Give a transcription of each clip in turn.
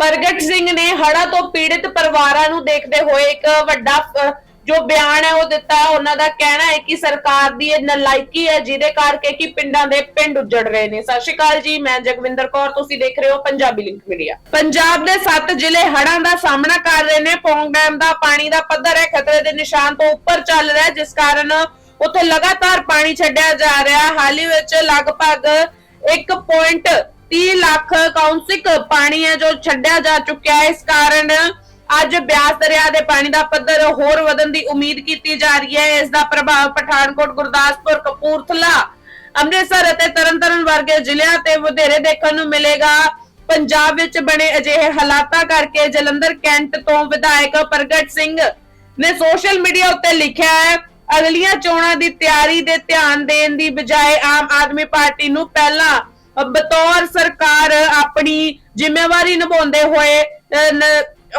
ਪ੍ਰਗਟ ਸਿੰਘ ਨੇ ਹੜਾ ਤੋਂ ਪੀੜਿਤ ਪਰਿਵਾਰਾਂ ਨੂੰ ਦੇਖਦੇ ਹੋਏ ਇੱਕ ਵੱਡਾ ਜੋ ਬਿਆਨ ਹੈ ਉਹ ਦਿੱਤਾ। ਉਹਨਾਂ ਦਾ ਕਹਿਣਾ ਹੈ ਕਿ ਸਰਕਾਰ ਦੀ ਇਹ ਨਲਾਇਕੀ ਹੈ, ਜਿਹਦੇ ਕਰਕੇ ਕਿ ਪਿੰਡਾਂ ਦੇ ਪਿੰਡ ਉੱਜੜ ਰਹੇ ਨੇ। ਸਤਿ ਸ਼੍ਰੀ ਅਕਾਲ ਜੀ, ਮੈਂ ਜਗਵਿੰਦਰ ਕੌਰ, ਤੁਸੀਂ ਦੇਖ ਰਹੇ ਹੋ ਪੰਜਾਬੀ ਲਿੰਕ ਮੀਡੀਆ ਪੰਜਾਬ ਦੇ 7 ਜ਼ਿਲ੍ਹੇ ਹੜ੍ਹਾਂ ਦਾ ਸਾਹਮਣਾ ਕਰ ਰਹੇ ਨੇ। ਪੌਂਗ ਡੈਮ ਦਾ ਪਾਣੀ ਦਾ ਪੱਧਰ ਹੈ, ਖਤਰੇ ਦੇ ਨਿਸ਼ਾਨ ਤੋਂ ਉੱਪਰ ਚੱਲ ਰਿਹਾ ਜਿਸ ਕਾਰਨ ਉੱਥੇ ਲਗਾਤਾਰ ਪਾਣੀ ਛੱਡਿਆ ਜਾ ਰਿਹਾ। ਹਾਲ ਹੀ ਵਿੱਚ ਲਗਭਗ 1.30 ਲੱਖ ਕੌਂਸਿਕ ਪਾਣੀ ਹੈ ਜੋ ਛੱਡਿਆ ਜਾ ਚੁੱਕਿਆ ਹੈ। ਇਸ ਕਾਰਨ ਅੱਜ ਬਿਆਸ ਦਰਿਆ ਦੇ ਪਾਣੀ ਦਾ ਪੱਧਰ ਹੋਰ ਵਧਣ ਦੀ ਉਮੀਦ ਕੀਤੀ ਜਾ ਰਹੀ ਹੈ। ਇਸ ਦਾ ਪ੍ਰਭਾਵ ਪਠਾਨਕੋਟ, ਗੁਰਦਾਸਪੁਰ, ਕਪੂਰਥਲਾ, ਅੰਮ੍ਰਿਤਸਰ ਅਤੇ ਤਰਨਤਾਰਨ ਵਰਗੇ ਜ਼ਿਲ੍ਹਿਆਂ ਤੇ ਵਧੇਰੇ ਦੇਖਣ ਨੂੰ ਮਿਲੇਗਾ। ਪੰਜਾਬ ਵਿੱਚ ਬਣੇ ਅਜਿਹੇ ਹਾਲਾਤਾਂ ਕਰਕੇ ਜਲੰਧਰ ਕੈਂਟ ਤੋਂ ਵਿਧਾਇਕ ਪ੍ਰਗਟ ਸਿੰਘ ਨੇ ਸੋਸ਼ਲ ਮੀਡੀਆ ਉੱਤੇ ਲਿਖਿਆ ਹੈ, ਅਗਲੀਆਂ ਚੋਣਾਂ ਦੀ ਤਿਆਰੀ ਦੇ ਧਿਆਨ ਦੇਣ ਦੀ ਬਜਾਏ ਆਮ ਆਦਮੀ ਪਾਰਟੀ ਨੂੰ ਪਹਿਲਾਂ ਬਤੌਰ ਸਰਕਾਰ ਆਪਣੀ ਜ਼ਿੰਮੇਵਾਰੀ ਨਿਭਾਉਂਦੇ ਹੋਏ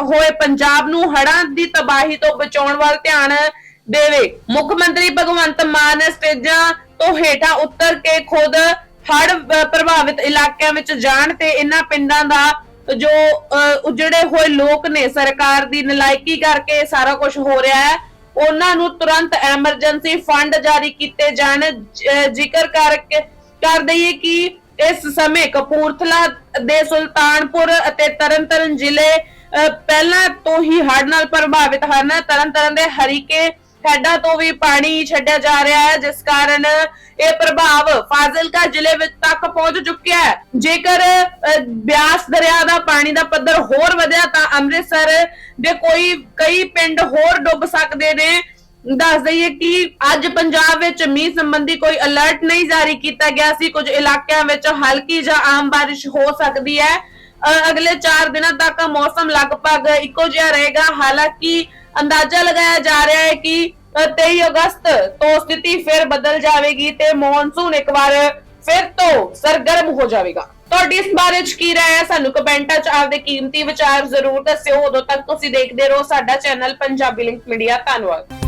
ਹੋਏ ਪੰਜਾਬ ਨੂੰ ਹੜ੍ਹਾਂ ਦੀ ਤਬਾਹੀ ਤੋਂ ਬਚਾਉਣ ਵੱਲ ਧਿਆਨ ਦੇਵੇ। ਮੁੱਖ ਮੰਤਰੀ ਭਗਵੰਤ ਮਾਨ ਸਟੇਜਾਂ ਤੋਂ ਹੇਠਾਂ ਉਤਰ ਕੇ ਖੁਦ ਹੜ੍ਹ ਪ੍ਰਭਾਵਿਤ ਇਲਾਕਿਆਂ ਵਿੱਚ ਜਾਣ ਤੇ ਇਹਨਾਂ ਪਿੰਡਾਂ ਦਾ ਜੋ ਉਜੜੇ ਹੋਏ ਲੋਕ ਨੇ, ਸਰਕਾਰ ਦੀ ਨਲਾਇਕੀ ਕਰਕੇ ਸਾਰਾ ਕੁਝ ਹੋ ਰਿਹਾ ਹੈ। ਉਹਨਾਂ ਨੂੰ ਤੁਰੰਤ ਐਮਰਜੈਂਸੀ ਫੰਡ ਜਾਰੀ ਕੀਤੇ ਜਾਣ। ਜ਼ਿਕਰ ਕਰਕੇ ਕਰ ਦਈਏ ਕਿ ਇਸ ਸਮੇਂ ਕਪੂਰਥਲਾ ਦੇ ਸੁਲਤਾਨਪੁਰ ਅਤੇ ਤਰਨਤਾਰਨ ਜ਼ਿਲ੍ਹੇ ਪਹਿਲਾਂ ਤੋਂ ਹੀ ਹੜ੍ਹ ਨਾਲ ਪ੍ਰਭਾਵਿਤ ਹਨ। ਤਰਨਤਾਰਨ ਦੇ ਹਰੀਕੇ ਹੈਡਾਂ ਤੋਂ ਵੀ ਪਾਣੀ ਛੱਡਿਆ ਜਾ ਰਿਹਾ ਹੈ, ਜਿਸ ਕਾਰਨ ਇਹ ਪ੍ਰਭਾਵ ਫਾਜ਼ਿਲਕਾ ਜ਼ਿਲ੍ਹੇ ਵਿੱਚ ਤੱਕ ਪਹੁੰਚ ਚੁੱਕਿਆ ਹੈ। ਜੇਕਰ ਬਿਆਸ ਦਰਿਆ ਦਾ ਪਾਣੀ ਦਾ ਪੱਧਰ ਹੋਰ ਵਧਿਆ ਤਾਂ ਅੰਮ੍ਰਿਤਸਰ ਦੇ ਕੋਈ, ਕਈ ਪਿੰਡ ਹੋਰ ਡੁੱਬ ਸਕਦੇ ਨੇ। ਦੱਸ ਦਈਏ ਕਿ ਅੱਜ ਪੰਜਾਬ ਵਿੱਚ ਮੀਂਹ ਸੰਬੰਧੀ ਕੋਈ ਅਲਰਟ ਨਹੀਂ ਜਾਰੀ ਕੀਤਾ ਗਿਆ ਸੀ। ਕੁਝ ਇਲਾਕਿਆਂ ਵਿੱਚ ਹਲਕੀ ਜਾਂ ਆਮ ਬਾਰਿਸ਼ ਹੋ ਸਕਦੀ ਹੈ। ਅਗਲੇ 4 ਦਿਨਾਂ ਤੱਕ ਮੌਸਮ ਲਗਭਗ ਇੱਕੋ ਜਿਹਾ ਰਹੇਗਾ। ਹਾਲਾਂਕਿ ਅੰਦਾਜ਼ਾ ਲਗਾਇਆ ਜਾ ਰਿਹਾ ਹੈ ਕਿ ਅ, 23 ਅਗਸਤ ਤੋਂ ਸਥਿਤੀ ਫਿਰ ਬਦਲ ਜਾਵੇਗੀ ਤੇ ਮੌਨਸੂਨ ਇੱਕ ਵਾਰ ਫਿਰ ਤੋਂ ਸਰਗਰਮ ਹੋ ਜਾਵੇਗਾ। ਤੁਹਾਡੀ ਇਸ ਬਾਰੇ ਚ ਕੀ ਰਾਏ ਹੈ? ਸਾਨੂੰ ਕਮੈਂਟਾਂ ਚ ਆਪਦੇ ਕੀਮਤੀ ਵਿਚਾਰ ਜ਼ਰੂਰ ਦੱਸਿਓ। ਉਦੋਂ ਤੱਕ ਤੁਸੀਂ ਦੇਖਦੇ ਰਹੋ ਸਾਡਾ ਚੈਨਲ ਪੰਜਾਬੀ ਲਿੰਕ ਮੀਡੀਆ। ਧੰਨਵਾਦ।